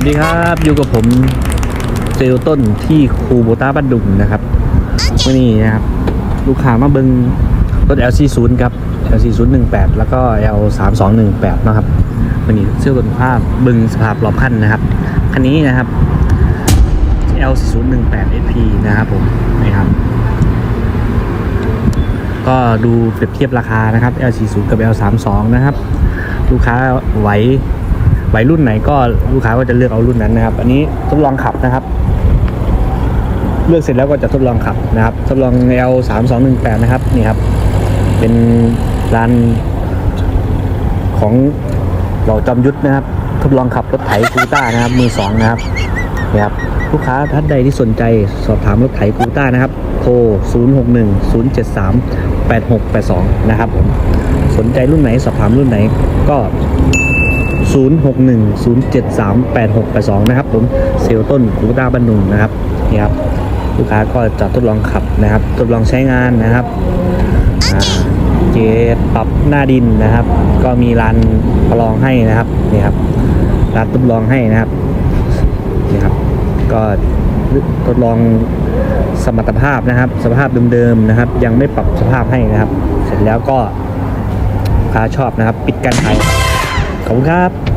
วัสดีครับ อยู่กับผมเซลลต้นที่คูโบต้าบ้านดุงนะครับวันนี้นะครับ ลูกค้ามาเบิงรถ LC0 ครับ LC018 แล้วก็ L3218 นะครับวันนี้เซลลต้นภาพเบิงสภาพรอบคันนะครับ คันนี้นะครับ L4018 SP นะครับผมนี่ครับ ก็ดูเปรียบเทียบราคานะครับ L40 กับ L32 นะครับ ลูกค้าไหว ไหวรุ่นไหนก็ลูกค้าก็จะเลือกเอารุ่นนั้นนะครับ อันนี้ทดลองขับนะครับ เลือกเสร็จแล้วก็จะทดลองขับนะครับ ทดลอง L 3 2 1 8นะครับนี่ครับเป็นร้านของเราจอมยุทธนะครับ ทดลองขับรถไถกูต้านะครับ มือสองนะครับนี่ครับลูกค้าท่านใดที่สนใจสอบถามรถไถกูต้านะครับโทร 061 073 8682 นะครับผมสนใจรุ่นไหนสอบถามรุ่นไหนก็ 0610738682 นะครับผมเซลลต้นกูต้าบันดุงนะครับนี่ครับลูกค้าก็จะทดลองขับนะครับ ทดลองใช้งานนะครับเจปรับหน้าดินนะครับ ก็มีลานประลองให้นะครับนี่ครับลานทดลองให้นะครับนี่ครับ ก็ทดลองสมรรถภาพนะครับ สภาพเดิมๆนะครับ ยังไม่ปรับสภาพให้นะครับ เสร็จแล้วก็ค้าชอบนะครับ ปิดการขายขอบคุณครับ